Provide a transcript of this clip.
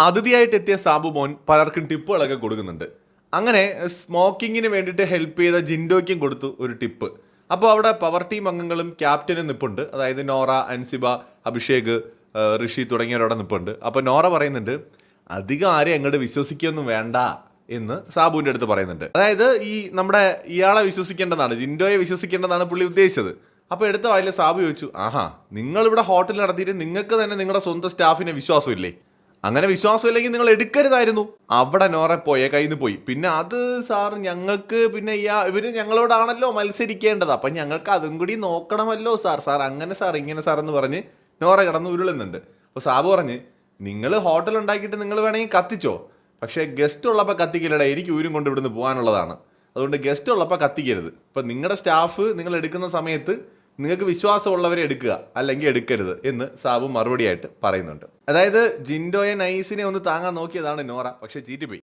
അതിഥിയായിട്ട് എത്തിയ സാബു മോൻ പലർക്കും ടിപ്പുകളൊക്കെ കൊടുക്കുന്നുണ്ട്. അങ്ങനെ സ്മോക്കിങ്ങിന് വേണ്ടിയിട്ട് ഹെൽപ്പ് ചെയ്ത ജിൻഡോയ്ക്കും കൊടുത്തു ഒരു ടിപ്പ്. അപ്പോൾ അവിടെ പവർ ടീം അംഗങ്ങളും ക്യാപ്റ്റനും നിപ്പുണ്ട്. അതായത് നോറ അൻസിബ അഭിഷേക് ഋഷി തുടങ്ങിയവരവിടെ നിപ്പുണ്ട്. അപ്പോൾ നോറ പറയുന്നുണ്ട് അധികം ആരെയും അങ്ങോട്ട് വിശ്വസിക്കൊന്നും വേണ്ട എന്ന് സാബുവിന്റെ അടുത്ത് പറയുന്നുണ്ട്. അതായത് ഈ നമ്മുടെ ഇയാളെ വിശ്വസിക്കേണ്ടതാണ് ജിൻഡോയെ വിശ്വസിക്കേണ്ടതാണ് പുള്ളി ഉദ്ദേശിച്ചത്. അപ്പോൾ എടുത്ത വായിലെ സാബു ചോദിച്ചു ആഹാ നിങ്ങളിവിടെ ഹോട്ടൽ നടത്തിയിട്ട് നിങ്ങൾക്ക് തന്നെ നിങ്ങളുടെ സ്വന്തം സ്റ്റാഫിനെ വിശ്വാസമില്ലേ? അങ്ങനെ വിശ്വാസമില്ലെങ്കിൽ നിങ്ങൾ എടുക്കരുതായിരുന്നു. അവിടെ നോറെ പോയ കയ്യിൽ നിന്ന് പോയി. പിന്നെ അത് സാർ ഞങ്ങൾക്ക് പിന്നെ ഇയാ ഇവർ ഞങ്ങളോടാണല്ലോ മത്സരിക്കേണ്ടത്. അപ്പം ഞങ്ങൾക്ക് അതും കൂടി നോക്കണമല്ലോ സാർ. സാർ അങ്ങനെ സാർ ഇങ്ങനെ സാർ എന്ന് പറഞ്ഞ് നോറ കിടന്ന് ഉരുളുന്നുണ്ട്. അപ്പോൾ സാബ് പറഞ്ഞ് നിങ്ങൾ ഹോട്ടൽ ഉണ്ടാക്കിയിട്ട് നിങ്ങൾ വേണമെങ്കിൽ കത്തിച്ചോ. പക്ഷേ ഗസ്റ്റ് ഉള്ളപ്പോൾ കത്തിക്കില്ലടാ എനിക്ക് ഊരും കൊണ്ട് ഇവിടുന്ന് പോകാനുള്ളതാണ്. അതുകൊണ്ട് ഗസ്റ്റ് ഉള്ളപ്പോൾ കത്തിക്കരുത്. ഇപ്പം നിങ്ങളുടെ സ്റ്റാഫ് നിങ്ങൾ എടുക്കുന്ന സമയത്ത് നിങ്ങൾക്ക് വിശ്വാസമുള്ളവരെ എടുക്കുക അല്ലെങ്കിൽ എടുക്കരുത് എന്ന് സാബു മറുപടിയായിട്ട് പറയുന്നുണ്ട്. അതായത് ജിൻഡോയെ നൈസിനെ ഒന്ന് താങ്ങാൻ നോക്കിയതാണ് നോറ പക്ഷെ ചീറ്റിപ്പോയി.